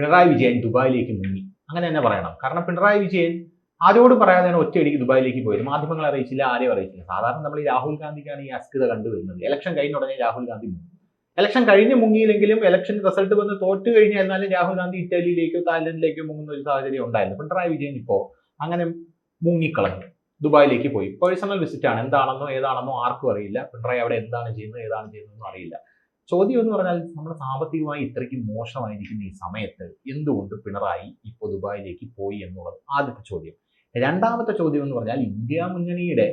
പിണറായി വിജയൻ ദുബായിലേക്ക് മുങ്ങി. അങ്ങനെ തന്നെ പറയണം. കാരണം പിണറായി വിജയൻ ആരോടും പറയാതെയാണ് ഒറ്റയടിക്ക് ദുബായിലേക്ക് പോയത് മാധ്യമങ്ങളെ അറിയിച്ചില്ല ആരെയും അറിയിച്ചില്ല. സാധാരണ നമ്മൾ ഈ രാഹുൽ ഗാന്ധിക്കാണ് ഈ അസ്ഥിത കണ്ടുവരുന്നത്. ഇലക്ഷൻ കഴിഞ്ഞ ഉടനെ രാഹുൽ ഗാന്ധി മുങ്ങി. ഇലക്ഷൻ കഴിഞ്ഞ് മുങ്ങിയില്ലെങ്കിലും ഇലക്ഷൻ റിസൾട്ട് വന്ന് തോറ്റു കഴിഞ്ഞാൽ എന്നാലും രാഹുൽ ഗാന്ധി ഇറ്റലിയിലേക്കോ തായ്ലൻഡിലേക്കോ മുങ്ങുന്ന ഒരു സാഹചര്യം ഉണ്ടായിരുന്നു. പിണറായി വിജയൻ ഇപ്പോൾ അങ്ങനെ മുങ്ങിക്കളഞ്ഞു. ദുബായിലേക്ക് പോയി. പേഴ്സണൽ വിസിറ്റ് ആണ്. എന്താണെന്നോ ഏതാണെന്നോ ആർക്കും അറിയില്ല. പിണറായി അവിടെ എന്താണ് ചെയ്യുന്നത് ഏതാണ് ചെയ്യുന്നതെന്നും അറിയില്ല. ചോദ്യം എന്ന് പറഞ്ഞാൽ നമ്മുടെ സാമ്പത്തികമായി ഇത്രയ്ക്ക് മോശമായിരിക്കുന്ന ഈ സമയത്ത് എന്തുകൊണ്ട് പിണറായി ഇപ്പോൾ ദുബായിലേക്ക് പോയി എന്നുള്ളത് ആദ്യത്തെ ചോദ്യം. രണ്ടാമത്തെ ചോദ്യം എന്ന് പറഞ്ഞാൽ ഇന്ത്യ മുന്നണിയുടെ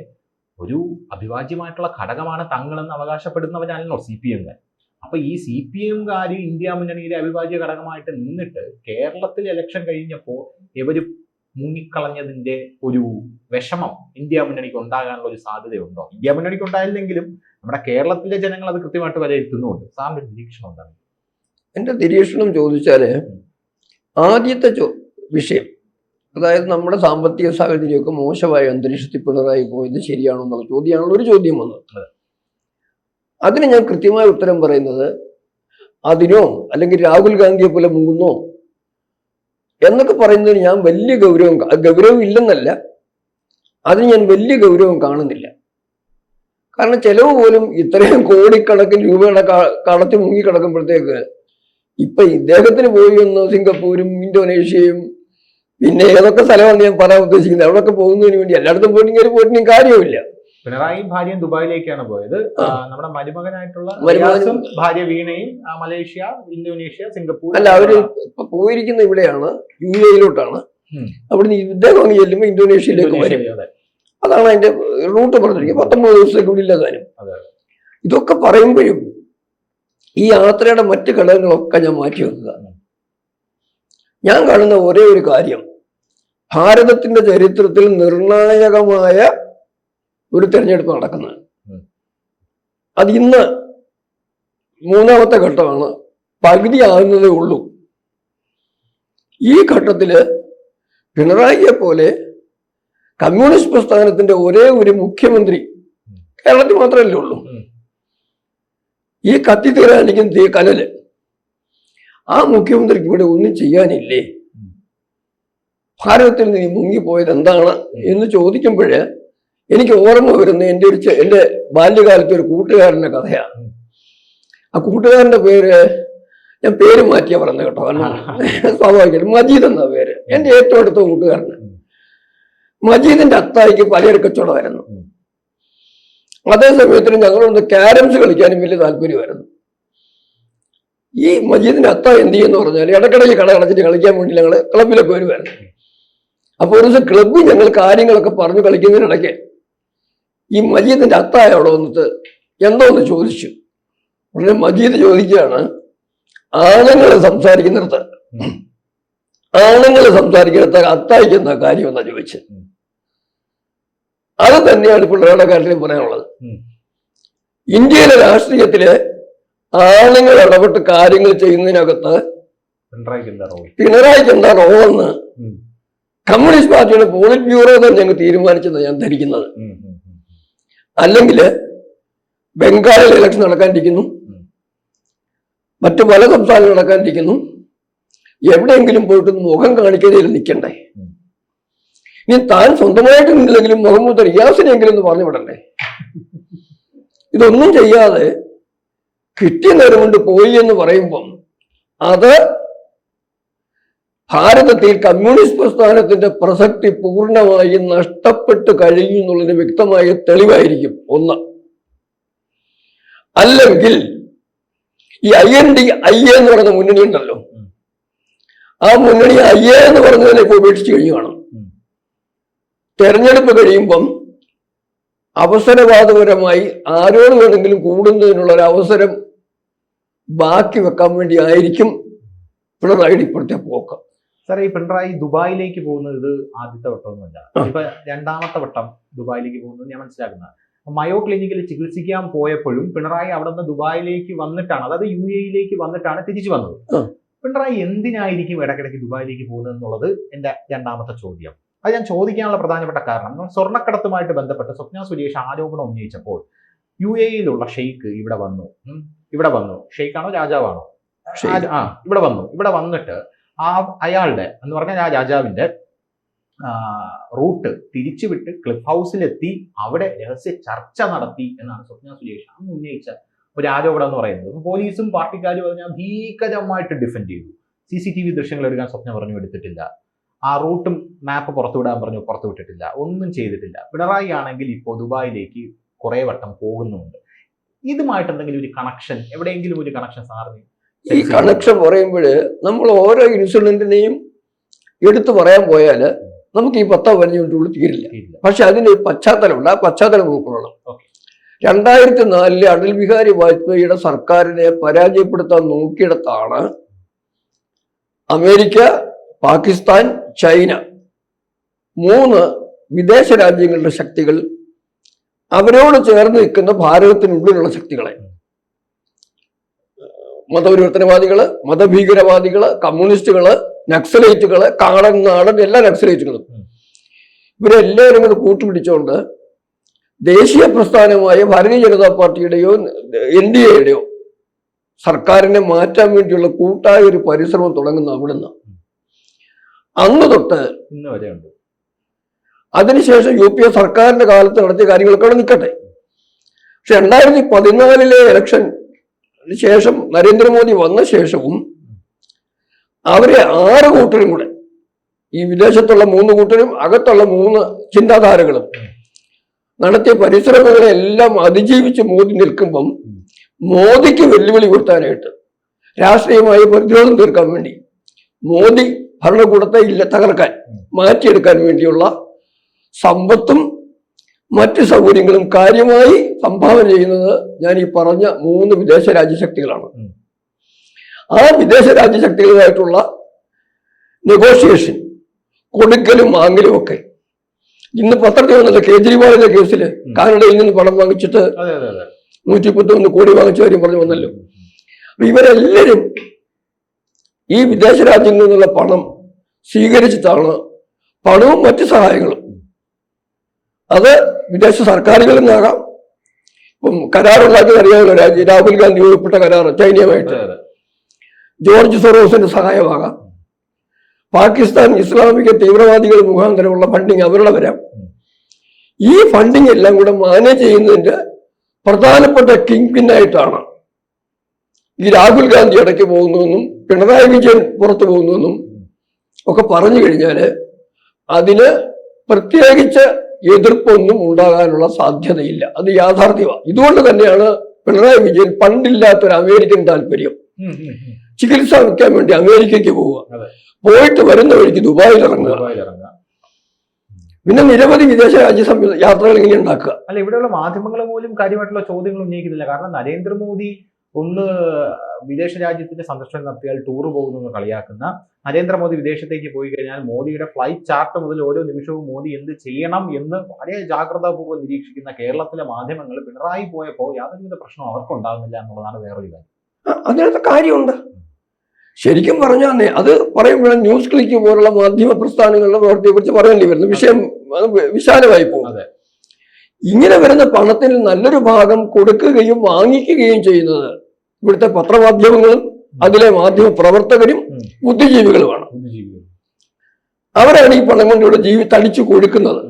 ഒരു അഭിവാജ്യമായിട്ടുള്ള ഘടകമാണ് തങ്ങളെന്ന് അവകാശപ്പെടുന്നവരാണല്ലോ സി പി എംകാർ. അപ്പൊ ഈ സി പി എംകാർ ഇന്ത്യ മുന്നണിയുടെ അവിഭാജ്യ ഘടകമായിട്ട് നിന്നിട്ട് കേരളത്തിൽ ഇലക്ഷൻ കഴിഞ്ഞപ്പോൾ ഇവർ മുങ്ങിക്കളഞ്ഞതിന്റെ ഒരു വിഷമം ഇന്ത്യ മുന്നണിക്ക് ഉണ്ടാകാനുള്ള ഒരു സാധ്യതയുണ്ടോ? ഇന്ത്യ മുന്നണിക്ക് ഉണ്ടായില്ലെങ്കിലും നമ്മുടെ കേരളത്തിലെ ജനങ്ങൾ അത് കൃത്യമായിട്ട് വിലയിരുത്തുന്നുണ്ട് സാറിന്റെ നിരീക്ഷണം എന്താണ്? എന്റെ നിരീക്ഷണം ചോദിച്ചാൽ ആദ്യത്തെ ചോ വിഷയം അതായത് നമ്മുടെ സാമ്പത്തിക സാഹചര്യമൊക്കെ മോശമായ അന്തരീക്ഷത്തിൽ പിണറായി പോയത് ശരിയാണോ എന്നുള്ള ചോദ്യമാണല്ലോ ഒരു ചോദ്യം വന്നത്. അതിന് ഞാൻ കൃത്യമായ ഉത്തരം പറയുന്നത് അതിനോ അല്ലെങ്കിൽ രാഹുൽ ഗാന്ധിയെ പോലെ മുങ്ങുന്നോ എന്നൊക്കെ പറയുന്നതിന് ഞാൻ വലിയ ഗൗരവം ഗൗരവം ഇല്ലെന്നല്ല അതിന് ഞാൻ വലിയ ഗൗരവം കാണുന്നില്ല. കാരണം ചെലവ് പോലും ഇത്രയും കോടിക്കണക്കിന് രൂപയുടെ മുങ്ങി കിടക്കുമ്പോഴത്തേക്ക് ഇപ്പൊ ഇദ്ദേഹത്തിന് പോയി ഒന്ന് സിംഗപ്പൂരും ഇന്തോനേഷ്യയും പിന്നെ ഏതൊക്കെ സ്ഥലമാണ് ഞാൻ പറയാൻ ഉദ്ദേശിക്കുന്നത്? അവിടെയൊക്കെ പോകുന്നതിന് വേണ്ടി എല്ലായിടത്തും പോയിട്ടെങ്കിൽ പോയിട്ടും കാര്യമില്ല പിണറായി ഭാര്യ ദുബായിലേക്കാണ് പോയത്. നമ്മുടെ മരുമകനായിട്ടുള്ള ഭാര്യ വീണയും മലേഷ്യ ഇന്തോനേഷ്യ സിംഗപ്പൂർ അല്ല അവർ പോയിരിക്കുന്ന ഇവിടെയാണ് യു എയിലോട്ടാണ്. അവിടുന്ന് ഇദ്ദേഹം ചെല്ലുമ്പോൾ ഇന്തോനേഷ്യയിലേക്ക് വരും. അതാണ് അതിന്റെ റൂട്ട് പറഞ്ഞിരിക്കുന്നത്. പത്തൊമ്പത് ദിവസത്തേക്ക് ഇല്ലതാനും അതെ. ഇതൊക്കെ പറയുമ്പോഴും ഈ യാത്രയുടെ മറ്റ് ഘടകങ്ങളൊക്കെ ഞാൻ മാറ്റി വെക്കുക. ഞാൻ കാണുന്ന ഒരേ ഒരു കാര്യം. ഭാരതത്തിന്റെ ചരിത്രത്തിൽ നിർണായകമായ ഒരു തെരഞ്ഞെടുപ്പ് നടക്കുന്നത്. ഉം. അത് ഇന്ന് മൂന്നാമത്തെ ഘട്ടമാണ്. പകുതി ആകുന്നതേ ഉള്ളൂ. ഈ ഘട്ടത്തിൽ പിണറായിയെ പോലെ കമ്മ്യൂണിസ്റ്റ് പ്രസ്ഥാനത്തിന്റെ ഒരേ ഒരു മുഖ്യമന്ത്രി കേരളത്തിൽ മാത്രമല്ലേ ഉള്ളൂ. ഈ കത്തി തീരാനിരിക്കുന്ന തീ കനൽ ആ മുഖ്യമന്ത്രിക്ക് ഇവിടെ ഒന്നും ചെയ്യാനില്ലേ. ഭാരതത്തിൽ നിന്ന് മുങ്ങിപ്പോയത് എന്താണ് എന്ന് ചോദിക്കുമ്പോഴ് എനിക്ക് ഓർമ്മ വരുന്ന എന്റെ ഒരു എന്റെ ബാല്യകാലത്തെ ഒരു കൂട്ടുകാരന്റെ കഥയാണ് ആ കൂട്ടുകാരന്റെ പേര് ഞാൻ പേര് മാറ്റിയാ പറഞ്ഞ കേട്ടോ. കാരണം സ്വാഭാവികം മജീദ് എന്നാ പേര്. എന്റെ ഏറ്റവും അടുത്ത കൂട്ടുകാരന്. മജീദിന്റെ അത്തായിക്ക് പലചരക്ക് കച്ചവടമായിരുന്നു ഉം. അതേ സമയത്തിന് ഞങ്ങളൊന്ന് ക്യാരംസ് കളിക്കാനും വലിയ താല്പര്യമായിരുന്നു ഈ മജീദിന്റെ അത്ത എന്ത് ചെയ്യുന്ന പറഞ്ഞാൽ ഇടക്കിടയിൽ കട അടച്ചിട്ട് കളിക്കാൻ വേണ്ടി ഞങ്ങൾ ക്ലബിലൊക്കെ വരുമായിരുന്നു അപ്പോൾ ഒരു ദിവസം ക്ലബ്ബിൽ ഞങ്ങൾ കാര്യങ്ങളൊക്കെ പറഞ്ഞു കളിക്കുന്നതിനിടയ്ക്ക് ഈ മജീദിന്റെ അത്തായ അവിടെ വന്നിട്ട് എന്തോന്ന് ചോദിച്ചു ഉടനെ മജീദ് ചോദിക്കുകയാണ് ആണുങ്ങൾ സംസാരിക്കുന്നിടത്ത്. ആണുങ്ങൾ സംസാരിക്കുന്നിടത്ത് അത്തായിക്ക് എന്താ കാര്യം എന്നാ ചോദിച്ചത്. അത് തന്നെയാണ് പിള്ളേരുടെ കാര്യത്തിലും പറയാനുള്ളത്. ഇന്ത്യയിലെ രാഷ്ട്രീയത്തിൽ ആണുങ്ങൾ ഇടപെട്ട് കാര്യങ്ങൾ ചെയ്യുന്നതിനകത്ത് പിണറായിക്ക് എന്താ റോളെന്ന് കമ്മ്യൂണിസ്റ്റ് പാർട്ടിയുടെ പോളിറ്റ് ബ്യൂറോ തന്നെ ഞങ്ങൾ തീരുമാനിച്ചെന്ന് ഞാൻ ധരിക്കുന്നത്. അല്ലെങ്കിൽ ബംഗാളിൽ ഇലക്ഷൻ നടക്കാനിരിക്കുന്നു. മറ്റു പല സംസ്ഥാനങ്ങൾ നടക്കാനിരിക്കുന്നു. എവിടെയെങ്കിലും പോയിട്ട് മുഖം കാണിക്കുന്നതിൽ നിൽക്കണ്ടേ. ഇനി താൻ സ്വന്തമായിട്ട് നിന്നില്ലെങ്കിലും മുഹമ്മദ് റിയാസിനെങ്കിലും ഒന്ന് പറഞ്ഞു വിടണ്ടേ? ഇതൊന്നും ചെയ്യാതെ കിട്ടിയ നേരം കൊണ്ട് പോയി എന്ന് പറയുമ്പം അത് ഭാരതത്തിൽ കമ്മ്യൂണിസ്റ്റ് പ്രസ്ഥാനത്തിന്റെ പ്രസക്തി പൂർണമായി നഷ്ടപ്പെട്ട് കഴിഞ്ഞു എന്നുള്ളതിന് വ്യക്തമായ തെളിവായിരിക്കും ഒന്ന്. അല്ലെങ്കിൽ ഈ ഐ എൻ ഡി ഐ എന്ന് പറയുന്ന മുന്നണി ഉണ്ടല്ലോ ആ മുന്നണി ഐ എ എന്ന് പറഞ്ഞതിനെ ഉപേക്ഷിച്ച് കഴിഞ്ഞു കാണും. തെരഞ്ഞെടുപ്പ് കഴിയുമ്പം അവസരവാദപരമായി ആരോട് വേണമെങ്കിലും കൂടുന്നതിനുള്ള ഒരു അവസരം ബാക്കി വെക്കാൻ വേണ്ടി ആയിരിക്കും പിണറായിയുടെ ഇപ്പോഴത്തെ പോക്ക്. സാറേ ഈ പിണറായി ദുബായിലേക്ക് പോകുന്നത് ഇത് ആദ്യത്തെ വട്ടമൊന്നുമല്ല. ഇപ്പൊ രണ്ടാമത്തെ വട്ടം ദുബായിലേക്ക് പോകുന്നത് ഞാൻ മനസ്സിലാക്കുന്നത്. മയോ ക്ലിനിക്കിൽ ചികിത്സിക്കാൻ പോയപ്പോഴും പിണറായി അവിടെ നിന്ന് ദുബായിലേക്ക് വന്നിട്ടാണ് അതായത് യു എയിലേക്ക് വന്നിട്ടാണ് തിരിച്ചു വന്നത്. പിണറായി എന്തിനായിരിക്കും ഇടയ്ക്കിടയ്ക്ക് ദുബായിലേക്ക് പോകുന്നത് എന്നുള്ളത് എന്റെ രണ്ടാമത്തെ ചോദ്യം. അത് ഞാൻ ചോദിക്കാനുള്ള പ്രധാനപ്പെട്ട കാരണം സ്വർണക്കടത്തുമായിട്ട് ബന്ധപ്പെട്ട് സ്വപ്ന സുരേഷ് ആരോപണം ഉന്നയിച്ചപ്പോൾ യു എയിലുള്ള ഷെയ്ഖ് ഇവിടെ വന്നു. ഇവിടെ വന്നു. ഷെയ്ഖാണോ രാജാവാണോ. ആ ഇവിടെ വന്നു. ഇവിടെ വന്നിട്ട് ആ അയാളുടെ എന്ന് പറഞ്ഞാൽ ആ രാജാവിന്റെ റൂട്ട് തിരിച്ചുവിട്ട് ക്ലിഫ് ഹൗസിലെത്തി. അവിടെ രഹസ്യ ചർച്ച നടത്തി എന്നാണ് സ്വപ്ന സുരേഷ് അന്ന് ഉന്നയിച്ച ഒരു ആരോപണം എന്ന് പറയുന്നത്. പോലീസും പാർട്ടിക്കാരും അതിനെ ഭീകരമായിട്ട് ഡിഫെൻഡ് ചെയ്തു. സി സി ടി വി ദൃശ്യങ്ങൾ എടുക്കാൻ സ്വപ്നം പറഞ്ഞു എടുത്തിട്ടില്ല. ആ റൂട്ടും മാപ്പ് പുറത്തുവിടാൻ പറഞ്ഞു പുറത്തുവിട്ടിട്ടില്ല ഒന്നും ചെയ്തിട്ടില്ല. പിണറായി ആണെങ്കിൽ ഇപ്പോൾ ദുബായിലേക്ക് കുറേ വട്ടം പോകുന്നുണ്ട്. ഇതുമായിട്ട് എന്തെങ്കിലും ഒരു കണക്ഷൻ എവിടെയെങ്കിലും ഒരു കണക്ഷൻ സാറിന് ഈ കണക്ഷൻ പറയുമ്പോൾ നമ്മൾ ഓരോ ഇൻസിഡന്റിനെയും എടുത്തു പറയാൻ പോയാൽ നമുക്ക് ഈ പത്തോ പതിനഞ്ച് മിനിറ്റുള്ളിൽ തീരില്ല. പക്ഷെ അതിന് ഒരു പശ്ചാത്തലമുണ്ട്. ആ പശ്ചാത്തലം ഉൾക്കൊള്ളണം. രണ്ടായിരത്തി നാലിലെ അടൽ ബിഹാരി വാജ്പേയിയുടെ സർക്കാരിനെ പരാജയപ്പെടുത്താൻ നോക്കിയിടത്താണ് അമേരിക്ക പാകിസ്ഥാൻ ചൈന മൂന്ന് വിദേശ രാജ്യങ്ങളുടെ ശക്തികൾ അവരോട് ചേർന്ന് നിൽക്കുന്ന ഭാരതത്തിനുള്ളിലുള്ള ശക്തികളെ മതപരിവർത്തനവാദികൾ മതഭീകരവാദികൾ കമ്മ്യൂണിസ്റ്റുകൾ നക്സലൈറ്റുകൾ കാടൻ നാടൻ എല്ലാ നക്സലൈറ്റുകളും. ഇവരെല്ലാവരും കൂടെ കൂട്ടുപിടിച്ചുകൊണ്ട് ദേശീയ പ്രസ്ഥാനമായ ഭാരതീയ ജനതാ പാർട്ടിയുടെയോ എൻ ഡി എയുടെയോ സർക്കാരിനെ മാറ്റാൻ വേണ്ടിയുള്ള കൂട്ടായ ഒരു പരിശ്രമം തുടങ്ങുന്ന അവിടുന്ന് അന്ന് തൊട്ട് ഇന്ന് വരെ ഉണ്ട്. അതിനുശേഷം യു പി എ സർക്കാരിന്റെ കാലത്ത് നടത്തിയ കാര്യങ്ങളൊക്കെ അവിടെ നിൽക്കട്ടെ. പക്ഷെ രണ്ടായിരത്തി പതിനാലിലെ ഇലക്ഷൻ ശേഷം നരേന്ദ്രമോദി വന്ന ശേഷവും അവരെ ആറ് കൂട്ടരും കൂടെ ഈ വിദേശത്തുള്ള മൂന്ന് കൂട്ടരും അകത്തുള്ള മൂന്ന് ചിന്താധാരകളും നടത്തിയ പരിശ്രമങ്ങളെ എല്ലാം അതിജീവിച്ച് മോദി നിൽക്കുമ്പം മോദിക്ക് വെല്ലുവിളി കൊടുത്താനായിട്ട് രാഷ്ട്രീയമായി പ്രതിരോധം തീർക്കാൻ വേണ്ടി മോദി ഭരണകൂടത്തെ ഇല്ല തകർക്കാൻ മാറ്റിയെടുക്കാൻ വേണ്ടിയുള്ള സമ്പത്തും മറ്റ് സൗകര്യങ്ങളും കാര്യമായി സംഭാവന ചെയ്യുന്നത് ഞാൻ ഈ പറഞ്ഞ മൂന്ന് വിദേശ രാജ്യശക്തികളാണ്. ആ വിദേശ രാജ്യശക്തികളുമായിട്ടുള്ള നെഗോഷിയേഷൻ കൊടുക്കലും വാങ്ങലും ഒക്കെ. ഇന്ന് പത്രത്തിൽ വന്നത് കേജ്രിവാളിന്റെ കേസിൽ കാനഡയിൽ നിന്ന് പണം വാങ്ങിച്ചിട്ട് നൂറ്റി പത്തൊന്ന് കോടി വാങ്ങിച്ച കാര്യം പറഞ്ഞു വന്നല്ലോ. ഇവരെല്ലാവരും ഈ വിദേശ രാജ്യങ്ങളിൽ നിന്നുള്ള പണം സ്വീകരിച്ചിട്ടാണ് പണവും മറ്റ് സഹായങ്ങളും. അത് വിദേശ സർക്കാരുകളിൽ നിന്നാകാം. ഇപ്പം കരാറുണ്ടാക്കിയത് അറിയാമല്ലോ രാഹുൽ ഗാന്ധി ഉൾപ്പെട്ട കരാർ ചൈനയുമായിട്ട്. ജോർജ് സൊറോസിന്റെ സഹായമാകാം. പാകിസ്ഥാൻ ഇസ്ലാമിക തീവ്രവാദികൾ മുഖാന്തരമുള്ള ഫണ്ടിങ് അവരുടെ വരാം. ഈ ഫണ്ടിങ് എല്ലാം കൂടെ മാനേജ് ചെയ്യുന്നതിന്റെ പ്രധാനപ്പെട്ട കിങ് പിന്നായിട്ടാണ് ഈ രാഹുൽ ഗാന്ധി ഇടയ്ക്ക് പോകുന്നുവെന്നും പിണറായി വിജയൻ പുറത്തു പോകുന്നുവെന്നും ഒക്കെ പറഞ്ഞു കഴിഞ്ഞാൽ അതിന് പ്രത്യേകിച്ച് എതിർപ്പൊന്നും ഉണ്ടാകാനുള്ള സാധ്യതയില്ല. അത് യാഥാർത്ഥ്യമാണ് ഇതുകൊണ്ട് തന്നെയാണ് പിണറായി വിജയൻ പണ്ടില്ലാത്തൊരു അമേരിക്കൻ താല്പര്യം. ചികിത്സ വയ്ക്കാൻ വേണ്ടി അമേരിക്കയ്ക്ക് പോവുക. പോയിട്ട് വരുന്ന വഴിക്ക് ദുബായിൽ ഇറങ്ങുക. പിന്നെ നിരവധി വിദേശ രാജ്യ യാത്രകൾ ഇങ്ങനെ ഉണ്ടാക്കുക. അല്ല ഇവിടെയുള്ള മാധ്യമങ്ങൾ പോലും കാര്യമായിട്ടുള്ള ചോദ്യങ്ങൾ ഉന്നയിക്കുന്നില്ല. കാരണം നരേന്ദ്രമോദി ഒന്ന് വിദേശ രാജ്യത്തിന്റെ സന്ദർശനം നടത്തിയാൽ ടൂർ പോകുന്നു എന്ന് കളിയാക്കുന്ന നരേന്ദ്രമോദി വിദേശത്തേക്ക് പോയി കഴിഞ്ഞാൽ മോദിയുടെ ഫ്ലൈറ്റ് ചാർട്ട് മുതൽ ഓരോ നിമിഷവും മോദി എന്ത് ചെയ്യണം എന്ന് വളരെ ജാഗ്രതാപൂർവം നിരീക്ഷിക്കുന്ന കേരളത്തിലെ മാധ്യമങ്ങൾ പിണറായി പോയപ്പോൾ യാതൊരുവിധ പ്രശ്നം അവർക്ക് ഉണ്ടാകുന്നില്ല എന്നുള്ളതാണ് വേറൊരു കാര്യം. അതിനകത്ത് കാര്യമുണ്ട്. ശരിക്കും പറഞ്ഞാൽ അത് പറയുമ്പോഴും ന്യൂസ് ക്ലിക്ക് പോലുള്ള മാധ്യമ പ്രസ്ഥാനങ്ങളുടെ പ്രവർത്തിയെ കുറിച്ച് പറയേണ്ടി വരുന്നു വിഷയം വിശാലമായി പോകും. അതെ. ഇങ്ങനെ വരുന്ന പണത്തിൽ നല്ലൊരു ഭാഗം കൊടുക്കുകയും വാങ്ങിക്കുകയും ചെയ്യുന്നത് ഇവിടുത്തെ പത്രമാധ്യമങ്ങളും അതിലെ മാധ്യമ പ്രവർത്തകരും. ബുദ്ധിജീവികളുമാണ്. അവരാണ് ഈ പണം കൊണ്ട് ഇവിടെ ജീവി തടിച്ചു കൊടുക്കുന്നത്.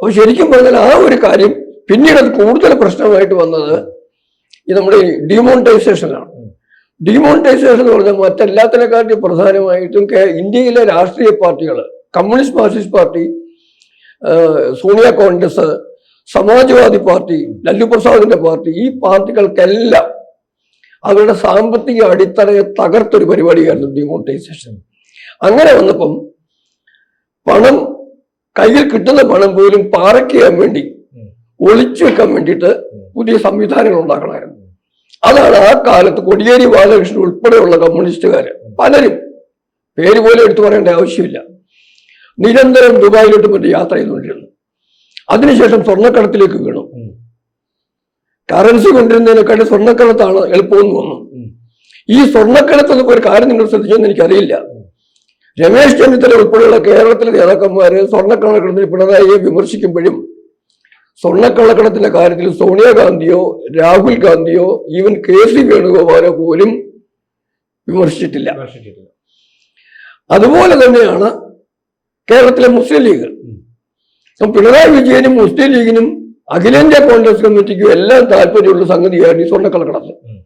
അപ്പോൾ ശരിക്കും പറഞ്ഞാൽ ആ ഒരു കാര്യം പിന്നീട് അത് കൂടുതൽ പ്രശ്നമായിട്ട് വന്നത് ഈ നമ്മുടെ ഡിമോണിറ്റൈസേഷനാണ് ആണ്. ഡിമോണിറ്റൈസേഷൻ എന്ന് പറഞ്ഞാൽ മറ്റെല്ലാത്തിനെക്കാട്ടിയും പ്രധാനമായിട്ടും ഇന്ത്യയിലെ രാഷ്ട്രീയ പാർട്ടികൾ communist marxist party Sonia Congress Samajwadi party Lalu പ്രസാദിന്റെ party ഈ പാർട്ടികൾക്കെല്ലാം അവരുടെ സാമ്പത്തിക അടിത്തറയെ തകർത്തൊരു പരിപാടിയായിരുന്നു ഡിമോണിറ്റൈസേഷൻ അങ്ങനെ വന്നപ്പം പണം കയ്യിൽ കിട്ടുന്ന പണം പോലും പാറയ്ക്ക് ചെയ്യാൻ വേണ്ടി. ഒളിച്ചു വെക്കാൻ വേണ്ടിയിട്ട് പുതിയ സംവിധാനങ്ങൾ ഉണ്ടാക്കണമായിരുന്നു അതാണ് ആ കാലത്ത് കൊടിയേരി ബാലകൃഷ്ണൻ ഉൾപ്പെടെയുള്ള കമ്മ്യൂണിസ്റ്റുകാര് പലരും പേര് പോലും എടുത്തു പറയേണ്ട ആവശ്യമില്ല നിരന്തരം ദുബായിലോട്ട് മറ്റു യാത്ര ചെയ്തുകൊണ്ടിരുന്നു അതിനുശേഷം സ്വർണക്കടത്തിലേക്ക് വീണു. കറൻസി കൊണ്ടിരുന്നതിനെക്കാട്ടി സ്വർണക്കടത്താണ് എളുപ്പമെന്ന് തോന്നുന്നു. ഈ സ്വർണക്കടത്ത് എന്നൊക്കെ ഒരു കാര്യം നിങ്ങൾ ശ്രദ്ധിച്ചെന്ന് എനിക്കറിയില്ല. രമേശ് ചെന്നിത്തല ഉൾപ്പെടെയുള്ള കേരളത്തിലെ നേതാക്കന്മാര് സ്വർണക്കള്ളക്കടത്തിന് പിണറായിയെ വിമർശിക്കുമ്പോഴും സ്വർണക്കള്ളക്കടത്തിന്റെ കാര്യത്തിൽ സോണിയാഗാന്ധിയോ രാഹുൽ ഗാന്ധിയോ ഈവൻ കെ സി വേണുഗോപാലോ പോലും വിമർശിച്ചിട്ടില്ല. അതുപോലെ തന്നെയാണ് കേരളത്തിലെ മുസ്ലിം ലീഗ്. പിണറായി വിജയനും മുസ്ലിം ലീഗിനും അഖിലേന്ത്യാ കോൺഗ്രസ് കമ്മിറ്റിക്കും എല്ലാം താല്പര്യമുള്ള സംഗതിയാണ് ഈ സ്വർണക്കള്ളക്കടത്ത് ഉം.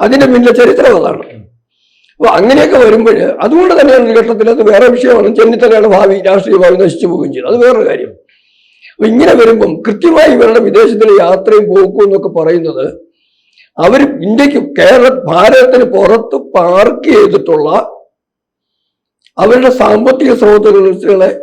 അതിന്റെ പിന്നിലെ ചരിത്രം അതാണ്. അപ്പൊ അങ്ങനെയൊക്കെ വരുമ്പോൾ അതുകൊണ്ട് തന്നെയാണ് ഈ ഘട്ടത്തിൽ അത് വേറെ വിഷയമാണ്. ചെന്നിത്തലയുടെ ഭാവി രാഷ്ട്രീയ ഭാവി നശിച്ചു പോവുകയും ചെയ്തു. അത് വേറൊരു കാര്യം. അപ്പൊ ഇങ്ങനെ വരുമ്പം കൃത്യമായി ഇവരുടെ വിദേശത്തിലെ യാത്രയും പോക്കും എന്നൊക്കെ പറയുന്നത് അവർ ഇന്ത്യയ്ക്ക് കേരള ഭാരതത്തിന് പുറത്ത് പാർക്ക് ചെയ്തിട്ടുള്ള അവരുടെ സാമ്പത്തിക സ്രോതസ്സുകളെ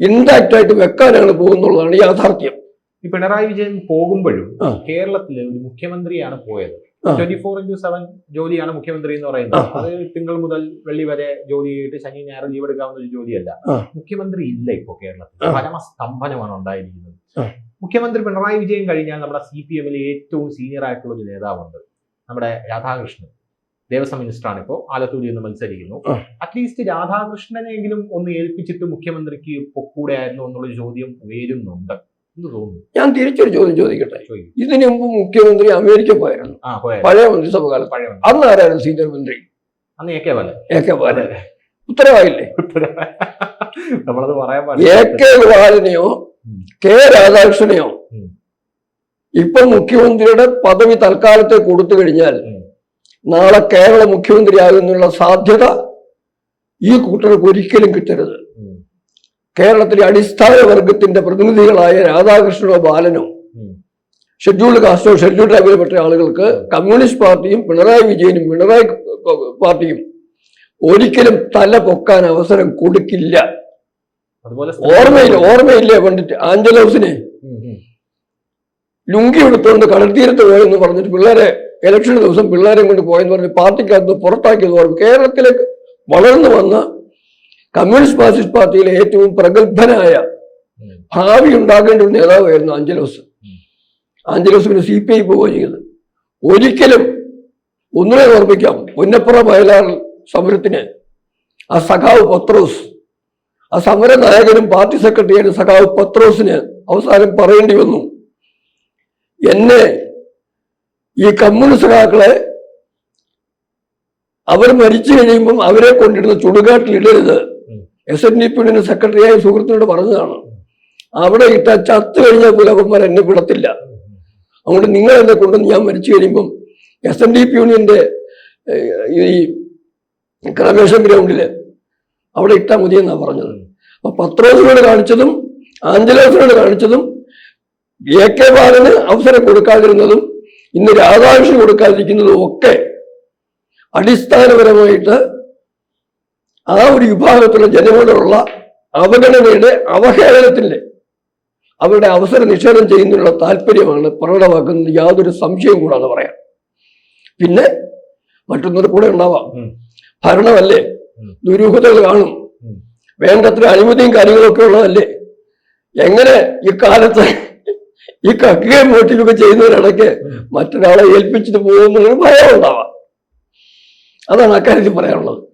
ഇൻടാക്റ്റ് ആയിട്ട് വെക്കാനാണ് പോകുന്നുള്ളതാണ് യാഥാർത്ഥ്യം. ഈ പിണറായി വിജയൻ പോകുമ്പോഴും. കേരളത്തിലെ ഒരു മുഖ്യമന്ത്രിയാണ് പോയത്. ട്വന്റി ഫോർ ഇന്റു സെവൻ ജോലിയാണ് മുഖ്യമന്ത്രി എന്ന് പറയുന്നത്. അത് തിങ്കൾ മുതൽ വെള്ളി വരെ ജോലി ചെയ്തിട്ട് ശനി ഞായർ ലീവ് എടുക്കാവുന്ന ഒരു ജോലിയല്ല. മുഖ്യമന്ത്രി ഇല്ല ഇപ്പോ കേരളത്തിൽ. പരമസ്തംഭനമാണ് ഉണ്ടായിരിക്കുന്നത്. മുഖ്യമന്ത്രി പിണറായി വിജയൻ കഴിഞ്ഞാൽ നമ്മുടെ സി പി എമ്മിലെ ഏറ്റവും സീനിയർ ആയിട്ടുള്ള ഒരു നേതാവുണ്ട്. നമ്മുടെ രാധാകൃഷ്ണൻ. ദേവസ്വം മിനിസ്റ്ററാണ് ഇപ്പോൾ. ആലത്തൂരിൽ നിന്ന് മത്സരിക്കുന്നു. അറ്റ്ലീസ്റ്റ് രാധാകൃഷ്ണനെങ്കിലും ഒന്ന് ഏൽപ്പിച്ചിട്ട് മുഖ്യമന്ത്രിക്ക് പൊക്കൂടെ ആയിരുന്നു എന്നുള്ള ചോദ്യം ഉയരുന്നുണ്ട്. തോന്നുന്നു ഞാൻ തിരിച്ചൊരു ചോദ്യം ചോദിക്കട്ടെ? ഇതിനു മുമ്പ് മുഖ്യമന്ത്രി അമേരിക്ക പോയിരുന്നു പഴയ മന്ത്രിസഭ കാലം പഴയ അന്ന് ആരായിരുന്നു സീനിയർ മന്ത്രി? അന്ന് എ കെ ബാല ബാലൻ. ഉത്തരവായില്ലേ? എ കെ ബാലനെയോ. കെ രാധാകൃഷ്ണനെയോ ഇപ്പൊ മുഖ്യമന്ത്രിയുടെ പദവി തൽക്കാലത്തെ കൊടുത്തു കഴിഞ്ഞാൽ നാളെ കേരള മുഖ്യമന്ത്രിയാകുന്നുള്ള സാധ്യത ഈ കൂട്ടർക്ക് ഒരിക്കലും കിട്ടരുത്. കേരളത്തിലെ അടിസ്ഥാന വർഗത്തിന്റെ പ്രതിനിധികളായ രാധാകൃഷ്ണനോ ബാലനോ. ഷെഡ്യൂൾഡ് കാസ്റ്റോ ഷെഡ്യൂൾഡ് ട്രൈബിൽപ്പെട്ട ആളുകൾക്ക് കമ്മ്യൂണിസ്റ്റ് പാർട്ടിയും പിണറായി വിജയനും പിണറായി പാർട്ടിയും ഒരിക്കലും തല പൊക്കാൻ അവസരം കൊടുക്കില്ല. ഓർമ്മയില്ല ഓർമ്മയില്ലേ പണ്ടിട്ട് ആഞ്ചലോസിനെ. ലുങ്കി എടുത്തുകൊണ്ട് കടൽത്തീരത്ത് പോയെന്ന് പറഞ്ഞിട്ട് പിള്ളേരെ ഇലക്ഷൻ ദിവസം പിള്ളേരെ കൊണ്ട് പോയെന്ന് പറഞ്ഞ് പാർട്ടിക്കകത്ത് പുറത്താക്കിയത് ഓർമ്മ. കേരളത്തിലേക്ക് വളർന്നു വന്ന കമ്മ്യൂണിസ്റ്റ് മാർക്സിസ്റ്റ് പാർട്ടിയിലെ ഏറ്റവും പ്രഗത്ഭനായ. ഭാവി ഉണ്ടാകേണ്ട ഒരു നേതാവായിരുന്നു ആഞ്ചലോസ്. ആഞ്ചലോസ് പിന്നെ സി പി ഐ പോവുകയും ചെയ്തത് ഒരിക്കലും ഒന്നിനെ ഓർമ്മിക്കാം പുന്നപ്പുറ വയലാർ സമരത്തിന് ആ സഖാവ് പത്രോസ് ആ സമര നായകനും പാർട്ടി സെക്രട്ടറിയായ സഖാവ് പത്രോസിന് അവസാനം പറയേണ്ടി വന്നു എന്നെ ഈ കമ്മ്യൂണിസ്റ്റ് സഖാക്കളെ അവർ മരിച്ചു കഴിയുമ്പം അവരെ കൊണ്ടിരുന്ന ഉം. എസ് എൻ ഡി പിയുടെ സെക്രട്ടറിയായ സുഹൃത്തിനോട് പറഞ്ഞതാണ്. അവിടെ ഇട്ട ചത്തു കഴിഞ്ഞ കുലകുമാർ എന്നെ വിടത്തില്ല. അതുകൊണ്ട് നിങ്ങൾ എന്നെ കൊണ്ടുവന്ന് ഞാൻ മരിച്ചു കഴിയുമ്പം എസ് എൻ ഡി പി യൂണിയന്റെ ഈ ക്രമേഷൻ ഗ്രൗണ്ടിൽ അവിടെ ഇട്ടാൽ മതിയെന്നാണ് പറഞ്ഞത്. അപ്പൊ പത്രോസിനോട് കാണിച്ചതും ആഞ്ചലോസിനോട് കാണിച്ചതും എ കെ ബാലന് അവസരം കൊടുക്കാതിരുന്നതും ഇന്ന് രാധാകൃഷ്ണൻ കൊടുക്കാതിരിക്കുന്നതും ഒക്കെ അടിസ്ഥാനപരമായിട്ട് ആ ഒരു വിഭാഗത്തിലുള്ള ജനങ്ങളോടുള്ള അവഗണനയുടെ അവഹേളനത്തിന്റെ അവരുടെ അവസര നിഷേധം ചെയ്യുന്നതിനുള്ള താല്പര്യമാണ് പ്രകടമാക്കുന്നത്. യാതൊരു സംശയവും കൂടാതെ പറയാം. പിന്നെ മറ്റൊന്നത് കൂടെ ഉണ്ടാവാം. ഭരണമല്ലേ? ദുരൂഹതകൾ കാണും. വേണ്ടത്ര അനുമതിയും കാര്യങ്ങളൊക്കെ ഉള്ളതല്ലേ? എങ്ങനെ ഇക്കാലത്ത് ഈ കക്കുകയും വോട്ടിലൊക്കെ ചെയ്യുന്നവരിടയ്ക്ക് ഉം. മറ്റൊരാളെ ഏൽപ്പിച്ചിട്ട് പോകുന്നതിന് ഭയം ഉണ്ടാവാം. അതാണ് അക്കാര്യത്തിൽ പറയാനുള്ളത്.